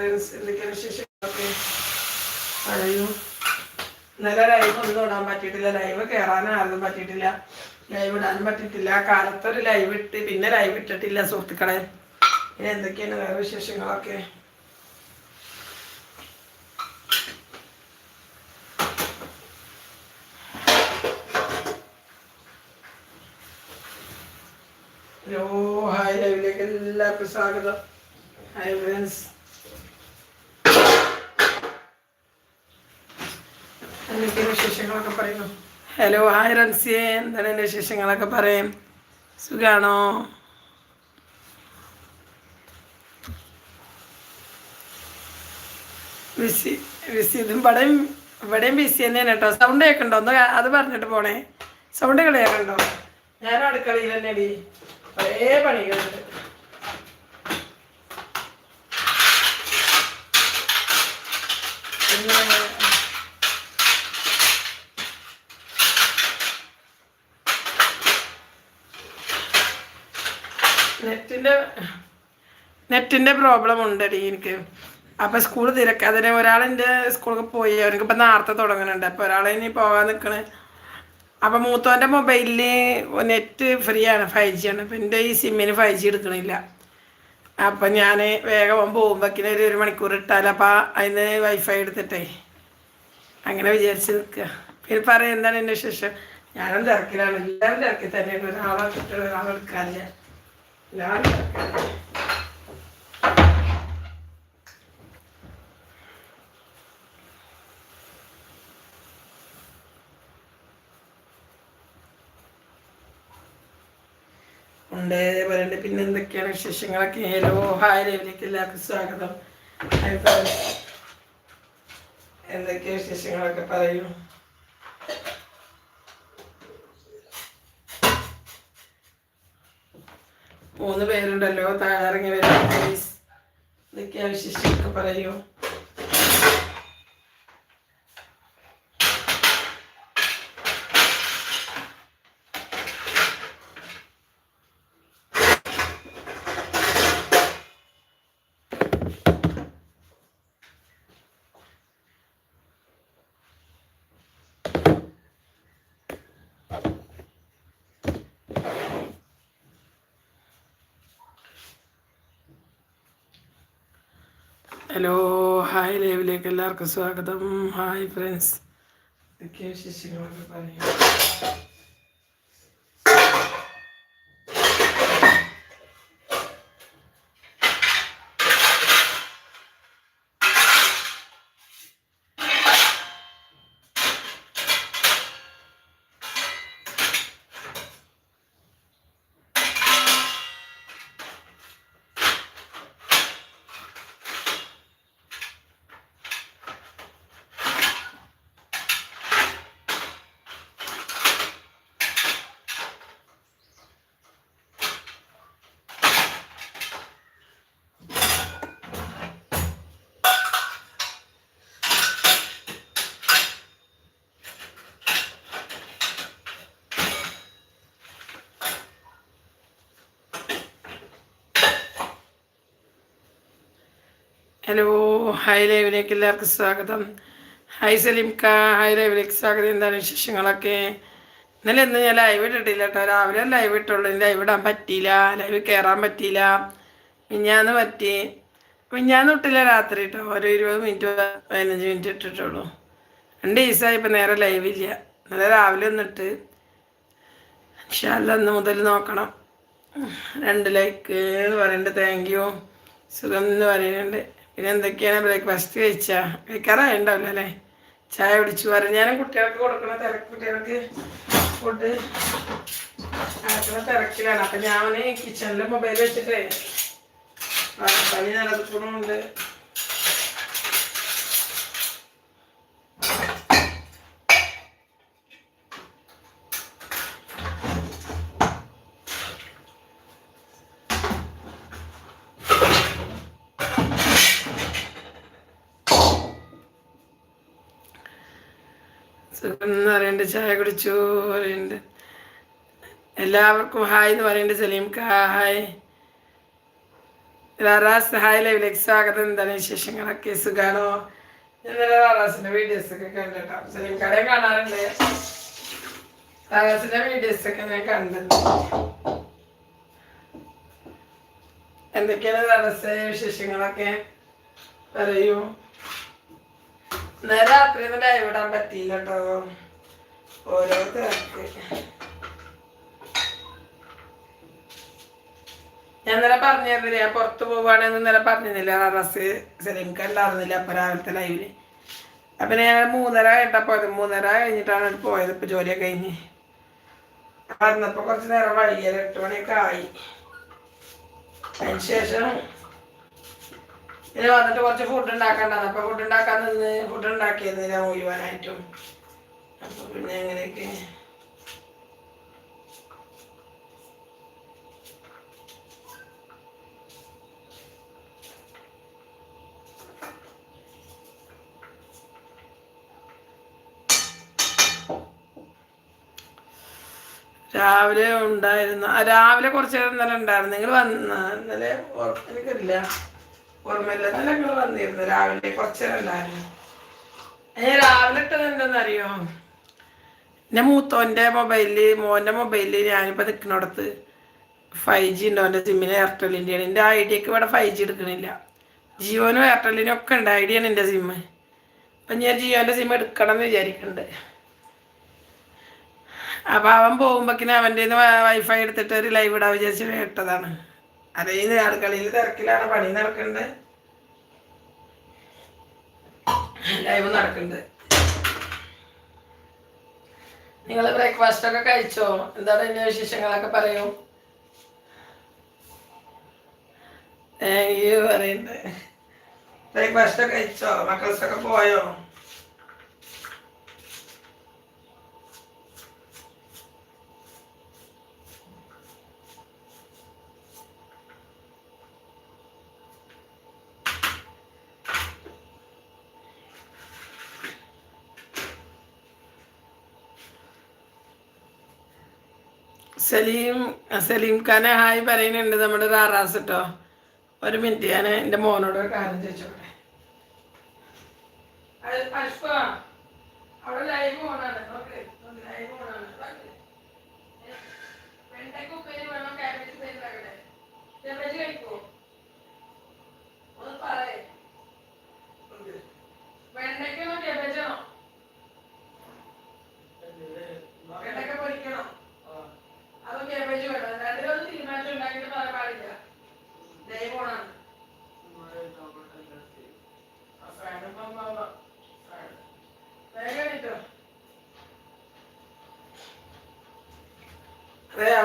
എന്തൊക്കെയാണ് വിശേഷങ്ങളൊക്കെ? പറയൂ. ഇന്നലെ ലൈവ് ഒന്നും ഇടാൻ പറ്റിയിട്ടില്ല. ലൈവ് കയറാനും ആർക്കും പറ്റിയിട്ടില്ല. ലൈവ് ഇടാനും പറ്റിയിട്ടില്ല. കാലത്തൊരു ലൈവ് ഇട്ട് പിന്നെ ലൈവ് ഇട്ടിട്ടില്ല സുഹൃത്തുക്കളെ. ഇനി എന്തൊക്കെയാണ് വേറെ വിശേഷങ്ങളൊക്കെ? ഹലോ ഹായ് ലൈവിലേക്ക് എല്ലാവർക്കും സ്വാഗതം. ഹായ് ഫ്രണ്ട്സ് ഹലോ ഹായ് റൻസിയെ എന്താണ് എന്റെ വിശേഷങ്ങളൊക്കെ പറയും സുഖാണോ? ബിസി ബിസി ഇതും പടയും ഇവിടെയും ബിസി തന്നെയാണ് കേട്ടോ. സൗണ്ട് കേൾക്കണ്ടോ? ഒന്ന് അത് പറഞ്ഞിട്ട് പോണേ. സൗണ്ട് കളിയാക്കണ്ടോ ഞാൻ അടുക്കളയിൽ തന്നെ അടി പണികളുണ്ട് പിന്നെ നെറ്റിന്റെ നെറ്റിന്റെ പ്രോബ്ലം ഉണ്ടടി എനിക്ക്. അപ്പം സ്കൂൾ തിരക്ക്. അതിന് ഒരാളെന്റെ സ്കൂളിൽ പോയി. അവനക്ക് ഇപ്പം നേരത്തെ തുടങ്ങുന്നുണ്ട് അപ്പോൾ ഒരാളെ ഇനി പോകാൻ നിൽക്കണേ അപ്പം മൂത്തോന്റെ മൊബൈലിൽ നെറ്റ് ഫ്രീ ആണ് ഫൈവ് ജി ആണ്. അപ്പം എന്റെ ഈ സിമ്മിന് ഫൈവ് ജി എടുക്കണില്ല. അപ്പം ഞാൻ വേഗം പോകുമ്പോഴേക്കിന് ഒരു ഒരു മണിക്കൂർ ഇട്ടാൽ അപ്പം അതിന് വൈഫൈ എടുത്തിട്ടേ. അങ്ങനെ വിചാരിച്ച് നിൽക്കുക പിന്നെ പറയാം എന്താണ് എന്റെ ശേഷം ഞാനും തിരക്കിലാണ്. എല്ലാവരും തിരക്കിൽ തന്നെയാണ്. ഒരാളെ കിട്ടുക ഒരാളെ തിരക്കിലാണ് ഉണ്ട് പിന്നെ എന്തൊക്കെയാണ് വിശേഷങ്ങളൊക്കെ? ഹലോ ഹായ് രവിലേക്ക് എല്ലാവർക്കും സ്വാഗതം. എന്തൊക്കെയാണ് വിശേഷങ്ങളൊക്കെ പറയൂ. മൂന്ന് പേരുണ്ടല്ലോ താഴെ ഇറങ്ങി വരാം പ്ലീസ് എന്തൊക്കെയാണ് വിശേഷങ്ങളൊക്കെ പറയൂ. ഹലോ ഹായ് ലൈവിലേക്ക് എല്ലാവർക്കും സ്വാഗതം. ഹായ് ഫ്രണ്ട്സ് എന്തൊക്കെയാണ് വിശേഷങ്ങളൊക്കെ പറയും ഹലോ ഹായ് ലൈവിലേക്ക് എല്ലാവർക്കും സ്വാഗതം. ഹായ് സലിംക്ക ഹായ് ലൈവിലേക്ക് സ്വാഗതം. എന്താണ് വിശേഷങ്ങളൊക്കെ? ഇന്നലെ ഇന്ന് ഞാൻ ലൈവ് ഇട്ടിട്ടില്ല കേട്ടോ. രാവിലെ ലൈവ് ഇട്ടുള്ളൂ. ലൈവ് ഇടാൻ പറ്റിയില്ല. ലൈവ് കയറാൻ പറ്റിയില്ല. മിഞ്ഞാന്ന് പറ്റി. മിഞ്ഞാന്ന് ഇട്ടില്ല രാത്രി കേട്ടോ. ഒരു ഇരുപത് മിനിറ്റ് പതിനഞ്ച് മിനിറ്റ് ഇട്ടിട്ടുള്ളൂ. രണ്ട് ദിവസമായി ഇപ്പം നേരെ ലൈവ് ഇല്ല. ഇന്നലെ രാവിലെ ഒന്നിട്ട്. ഇൻഷാല്ല ഇന്ന് മുതൽ നോക്കണം. രണ്ട് ലൈക്ക് എന്ന് പറയുന്നുണ്ട് താങ്ക് യു സുഖം എന്ന് പറയുന്നുണ്ട് പിന്നെ എന്തൊക്കെയാണ് ബ്രേക്ക്ഫാസ്റ്റ് കഴിച്ചാ? കഴിക്കാറായിണ്ടാവില്ല അല്ലേ? ചായ കുടിച്ചു. പറഞ്ഞാലും കുട്ടികൾക്ക് കൊടുക്കണ തിരക്ക് കുട്ടികൾക്ക് ഫുഡ് തിരക്കിലാണ്. അപ്പം ഞാൻ കിച്ചണിൽ മൊബൈൽ വെച്ചിട്ടേ പണി നടക്കണമുണ്ട് സുഖം ചായ കുടിച്ചു പറയുന്നുണ്ട്. എല്ലാവർക്കും ഹായ് എന്ന് പറയുന്നുണ്ട് സലീം കാ ഹായ്. റാറാസ് ഹായ് ലൈവിലേക്ക് സ്വാഗതം. എന്താണ് വിശേഷങ്ങളൊക്കെ? സുഖാണോ? ഇന്നലെ റാറാസിന്റെ വീഡിയോസ് ഒക്കെ കണ്ടിട്ടോ. സലീം കടയെ കാണാറുണ്ട്. റാറാസിന്റെ വീഡിയോസ് ഒക്കെ ഞാൻ കണ്ടിട്ടുണ്ട് എന്തൊക്കെയാണ് റാറാസ് വിശേഷങ്ങളൊക്കെ? പറയൂ. ഇന്നലെ രാത്രി തിരക്ക് ഞാൻ ഇന്നലെ പറഞ്ഞിരുന്നില്ല ഞാൻ പുറത്ത് പോവാണെന്ന് നേരെ പറഞ്ഞിരുന്നില്ല റസ് സെലിംക്ക് ഉണ്ടായിരുന്നില്ല അപ്പൊ രാവിലത്തെ ലൈവിൽ അപ്പൊ ഞാൻ മൂന്നര കഴിഞ്ഞാ പോയത്. മൂന്നര കഴിഞ്ഞിട്ടാണ് പോയത് ഇപ്പൊ ജോലിയൊക്കെ കഴിഞ്ഞ്. വന്നപ്പോ കുറച്ച് നേരം വൈകിയത് എട്ട് മണിയൊക്കെ ആയി. അതിന് ശേഷം പിന്നെ വന്നിട്ട് കുറച്ച് ഫുഡ് ഉണ്ടാക്കണ്ടെന്ന്. അപ്പൊ ഫുഡ് ഉണ്ടാക്കാൻ നിന്ന് ഫുഡ് ഞാൻ മുഴുവനായിട്ടും. അപ്പൊ പിന്നെ അങ്ങനെയൊക്കെ. രാവിലെ ഉണ്ടായിരുന്നു രാവിലെ കുറച്ച് നേരം ഇന്നലെ ഉണ്ടായിരുന്നു. നിങ്ങൾ വന്ന ഇന്നലെ എനിക്കറിയില്ല. ഓർമ്മയില്ല ഇന്നലെ നിങ്ങൾ വന്നിരുന്നു. രാവിലെ കുറച്ച് നേരം ഉണ്ടായിരുന്നു ഏ രാവിലെ ഇട്ടത് എന്താണെന്നറിയോ എന്റെ മൂത്തോന്റെ മൊബൈലിൽ മോന്റെ മൊബൈലിൽ ഞാനിപ്പോൾ നിൽക്കുന്നിടത്ത് ഫൈവ് ജി ഉണ്ട്. അവന്റെ സിമ്മിന് എയർടെല്ലിന്റെയാണ് എന്റെ ഐഡിയക്ക് ഇവിടെ ഫൈവ് ജി എടുക്കണില്ല. ജിയോനും എയർടെല്ലിനും ഒക്കെ ഉണ്ട്. ഐഡിയാണ് എന്റെ സിമ്മ് അപ്പം ഞാൻ ജിയോന്റെ സിം എടുക്കണം എന്ന് വിചാരിക്കുന്നുണ്ട് അപ്പൊ അവൻ പോകുമ്പോഴേക്കിനും അവന്റെ വൈഫൈ എടുത്തിട്ട് ഒരു ലൈവ് ഇടാൻ വിചാരിച്ച് കേട്ടതാണ്. അതേ അടുക്കളയിൽ തിരക്കിലാണ് പണി നടക്കുന്നുണ്ട് ലൈവ് നടക്കുന്നുണ്ട് നിങ്ങൾ ബ്രേക്ക്ഫാസ്റ്റ് ഒക്കെ കഴിച്ചോ? എന്താണ് എന്റെ വിശേഷങ്ങളൊക്കെ പറയൂ. ഈ പറയുന്നുണ്ട്. ബ്രേക്ക്ഫാസ്റ്റ് ഒക്കെ കഴിച്ചോ? മക്കൾസൊക്കെ പോയോ? സലീം സലീം ഖാനെ ഹായ് പറയുന്നുണ്ട്. നമ്മുടെ റാറാസ് കേട്ടോ ഒരു മിനിറ്റ് ഞാൻ എന്റെ മോനോട് ഒരു കാര്യം ചോദിച്ചോട്ടെ. അവിടെ ലൈവ് ഓണാണ്.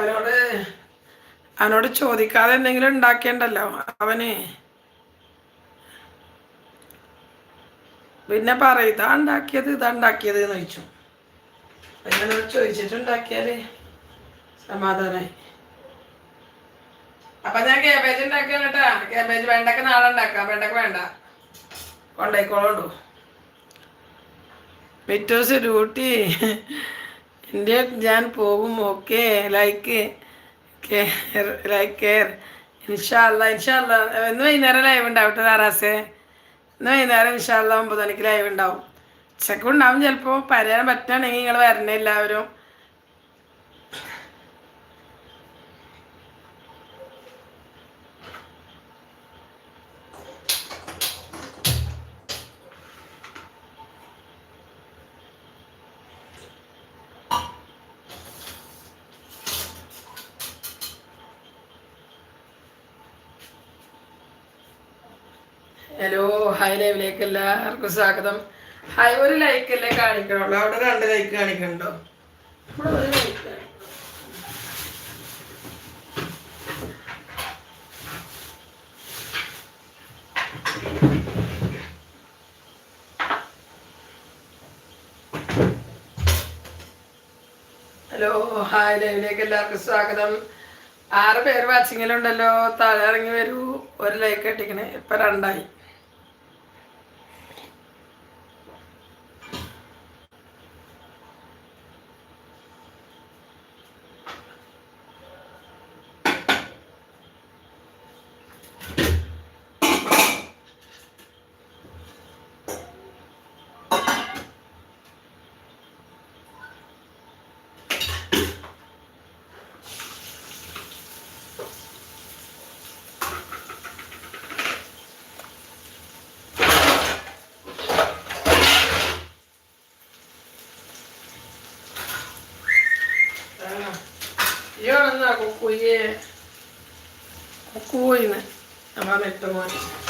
അവനോട് അവനോട് ചോദിക്കാതെ എന്തെങ്കിലും ഉണ്ടാക്കേണ്ടല്ലോ അവന്. പിന്നെ പറയും ഇതാ ഉണ്ടാക്കിയത് ഇതാ ഉണ്ടാക്കിയത് എന്ന് ചോദിച്ചു. പിന്നെ ചോദിച്ചിട്ടുണ്ടാക്കിയാൽ സമാധാനായി. അപ്പൊ ഞാൻ കേബേജ് ഉണ്ടാക്കുകയാണ് കേട്ടാ. കേബേജ് വേണ്ടക്ക നാളെ ഉണ്ടാക്കാം. വേണ്ട വേണ്ട. കൊണ്ടായിക്കോളൂ മിറ്റോസ് ഡ്യൂട്ടി എന്റെ ഞാൻ പോകും ഓക്കെ ലൈക്ക് ലൈക്ക് കെയർ ഇൻഷാല്ല ഇൻഷാല്ല ഇന്ന് വൈകുന്നേരം ലൈവ് ഉണ്ടാവും കേട്ടോ താറാസേ. ഇന്ന് വൈകുന്നേരം ഇൻഷാല്ല ഒമ്പത് മണിക്ക് ലൈവ് ഉണ്ടാവും. ഉച്ചക്കും ഉണ്ടാവും ചിലപ്പോൾ പറയാൻ പറ്റുകയാണെങ്കിൽ നിങ്ങൾ വരണേ എല്ലാവരും. ഹലോ ഹായ് ലൈവിലേക്ക് എല്ലാവർക്കും സ്വാഗതം. ഹായ് ഒരു ലൈക്ക് അല്ലേ കാണിക്കണുള്ളൂ. അവിടെ രണ്ട് ലൈക്ക് കാണിക്കണ്ടോ ഒരു ലൈക്ക് ഹലോ ഹായ് ലൈവിലേക്ക് എല്ലാവർക്കും സ്വാഗതം. ആറ് പേര് വാച്ചിങ്ങിലുണ്ടല്ലോ താഴെ ഇറങ്ങി വരൂ. ഒരു ലൈക്ക് കെട്ടിക്കണേ ഇപ്പൊ രണ്ടായി. kukkuu jee. Kukuinen. Ja vanettomainen.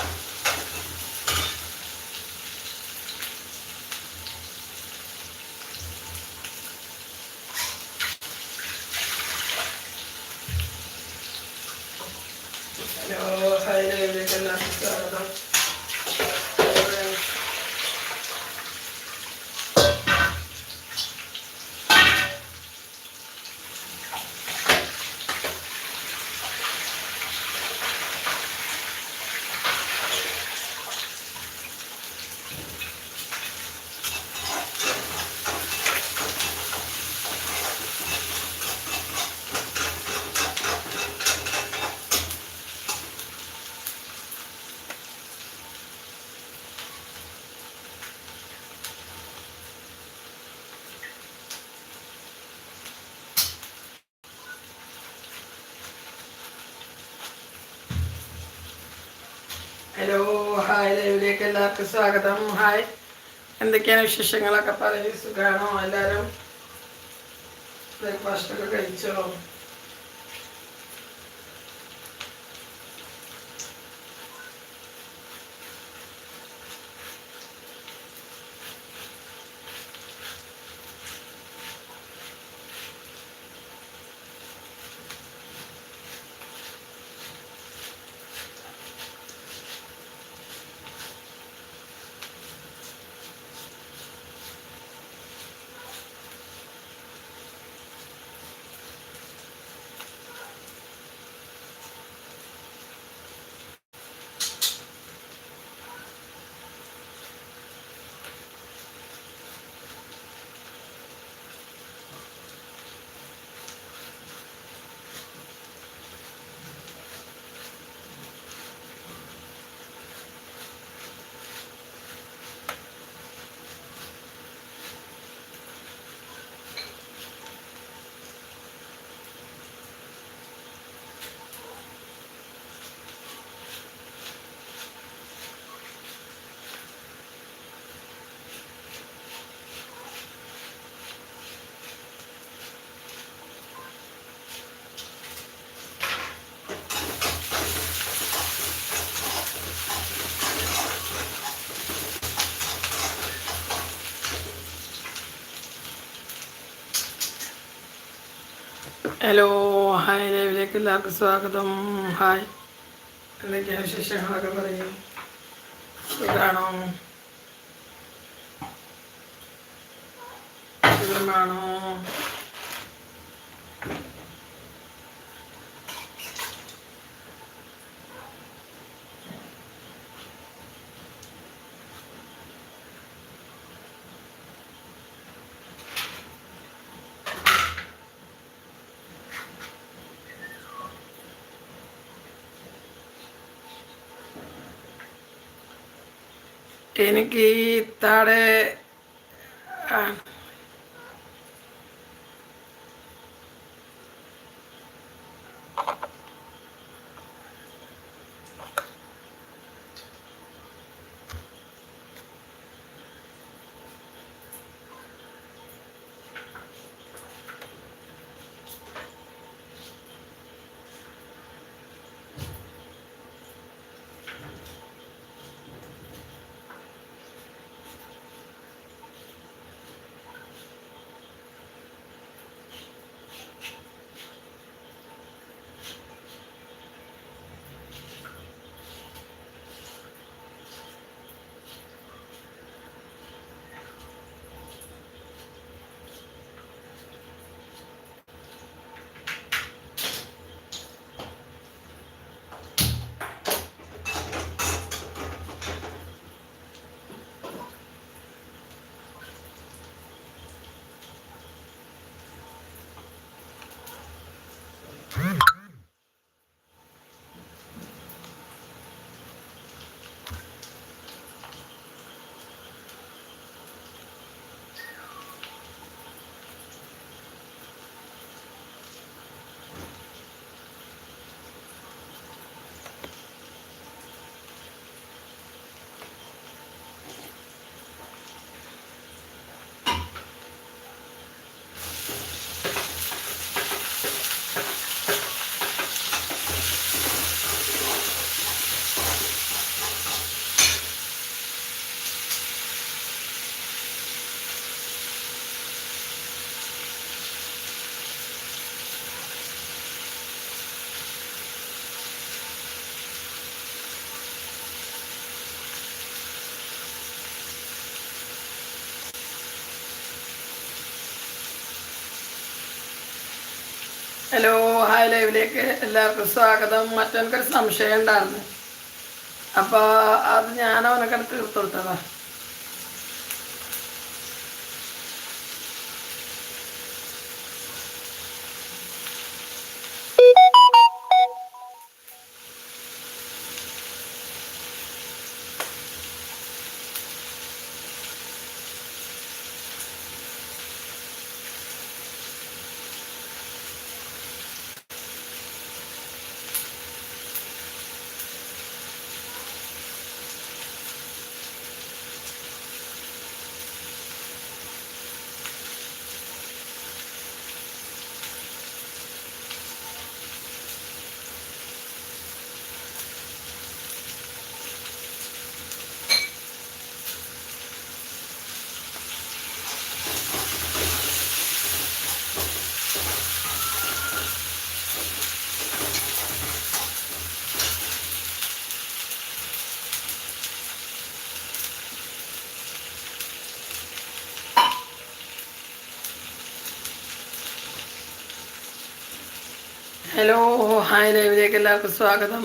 Hi എല്ലാവർക്കും സ്വാഗതം. ഹായ്. എന്തൊക്കെയാണ് വിശേഷങ്ങളൊക്കെ പറയും? സുഖാണോ? എല്ലാവരും? ബ്രേക്ക്ഫാസ്റ്റ് ഒക്കെ കഴിച്ചോ? ഹലോ ഹായ് ലൈവിലേക്ക് എല്ലാവർക്കും സ്വാഗതം ഹായ് എന്തൊക്കെയാണ് വിശേഷങ്ങളൊക്കെ പറയും? സുഖമാണോ സുഖമാണോ? എനിക്ക് താടെ ഹലോ ഹായ് ലൈവിലേക്ക് എല്ലാവർക്കും സ്വാഗതം. മറ്റവനക്കൊരു സംശയം ഉണ്ടായിരുന്നു. അപ്പോൾ അത് ഞാൻ അവനൊക്കെ തീർത്തു കൊടുത്തതാ. ഹലോ ഹായ് ലൈവിലേക്ക് എല്ലാവർക്കും സ്വാഗതം.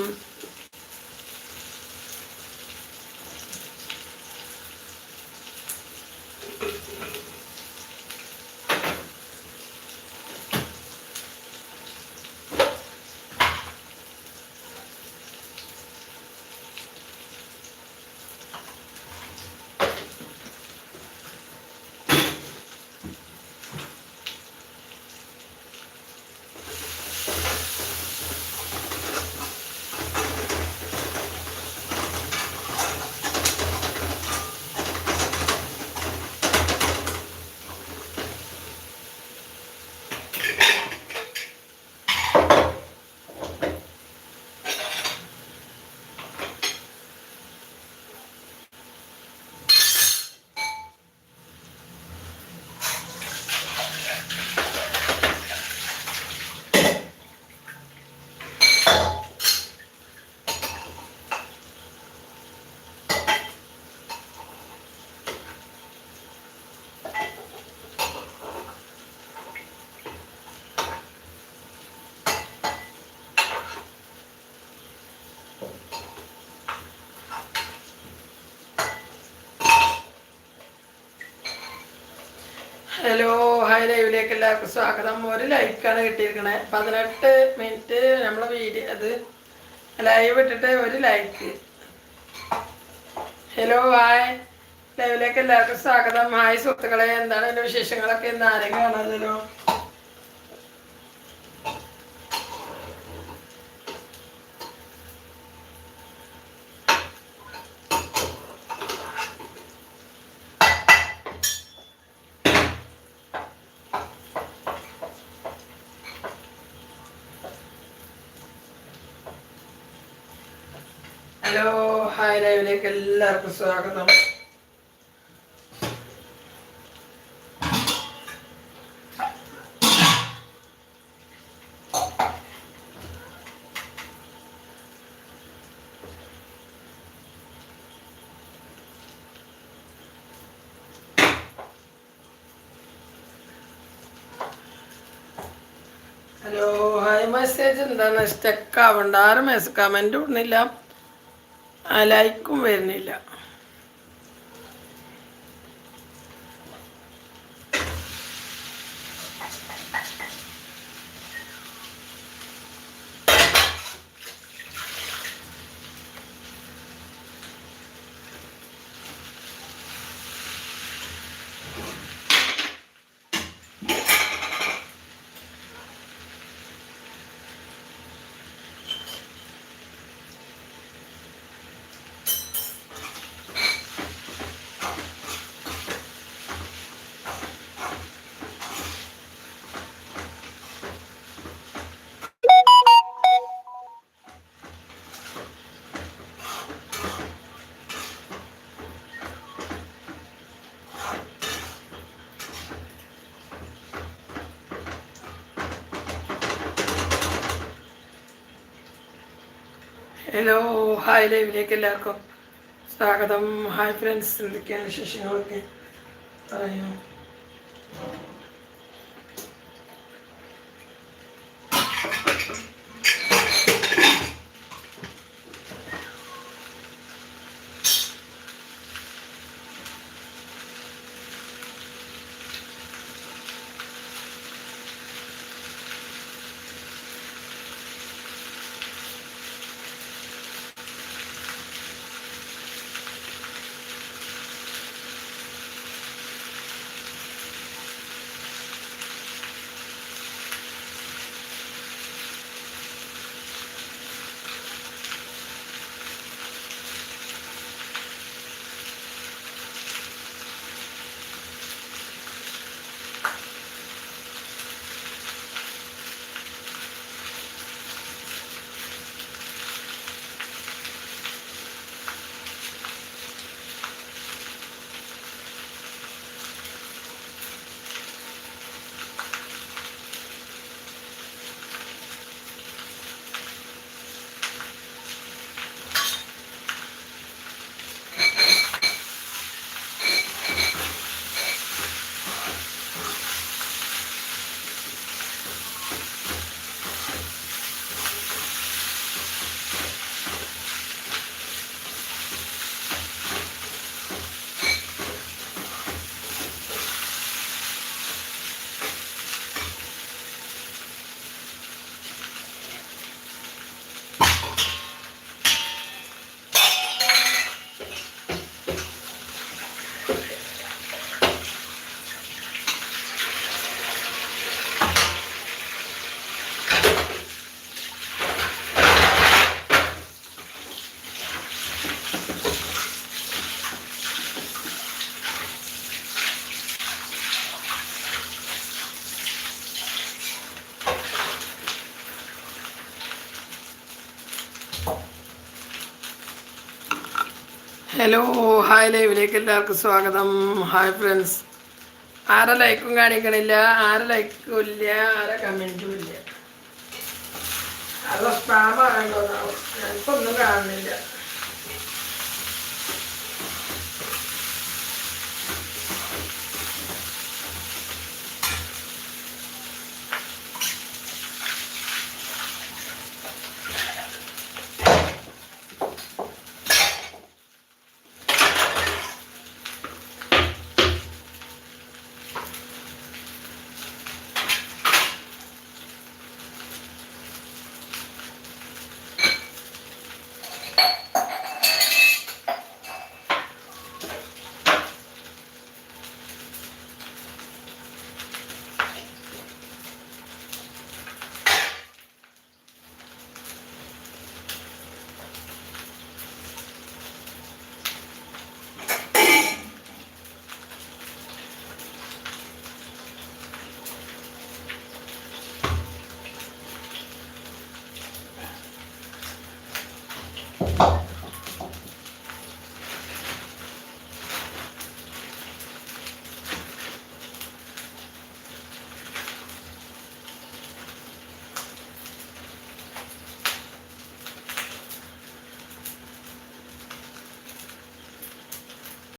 ഹലോ ഹായ് ലൈവിലേക്ക് എല്ലാവർക്കും സ്വാഗതം. ഒരു ലൈക്കാണ് കിട്ടിയിരിക്കണേ. പതിനെട്ട് മിനിറ്റ് നമ്മളെ വീഡിയോ അത് ലൈവ് ഇട്ടിട്ട് ഒരു ലൈക്ക്. Hello hi. ലൈവിലേക്ക് എല്ലാവർക്കും സ്വാഗതം. ഹായ് സുഹൃത്തുക്കളെ എന്താണ് എന്റെ വിശേഷങ്ങളൊക്കെ? ഇന്ന് ആരെങ്കിലും കാണാമല്ലോ ഹലോ ഹായ് ലൈവിലേക്ക് എല്ലാവർക്കും സ്വാഗതം. ഹലോ ഹായ് മെസ്സേജ് എന്താണ്? സ്റ്റക്ക് ആവണ്ട ആരും മെസ്സേജ് കമന്റ് ഇടുന്നില്ല. ആ ലൈക്കും വരുന്നില്ല. ഹലോ ഹായ് ലൈവിലേക്ക് എല്ലാവർക്കും സ്വാഗതം. ഹായ് ഫ്രണ്ട്സ് എന്തൊക്കെയാണ് വിശേഷങ്ങളൊക്കെ? പറയൂ. ഹലോ ഹായ് ലൈവിലേക്ക് എല്ലാവർക്കും സ്വാഗതം. ഹായ് ഫ്രണ്ട്സ് ആരെ ലൈക്കും കാണിക്കണില്ല ആരെ ലൈക്കും ഇല്ല ആരെ കമന്റും ഇല്ല. അത് സ്പാമാണല്ലോ ഞാനിപ്പോൾ ഞങ്ങൾക്കൊന്നും കാണുന്നില്ല.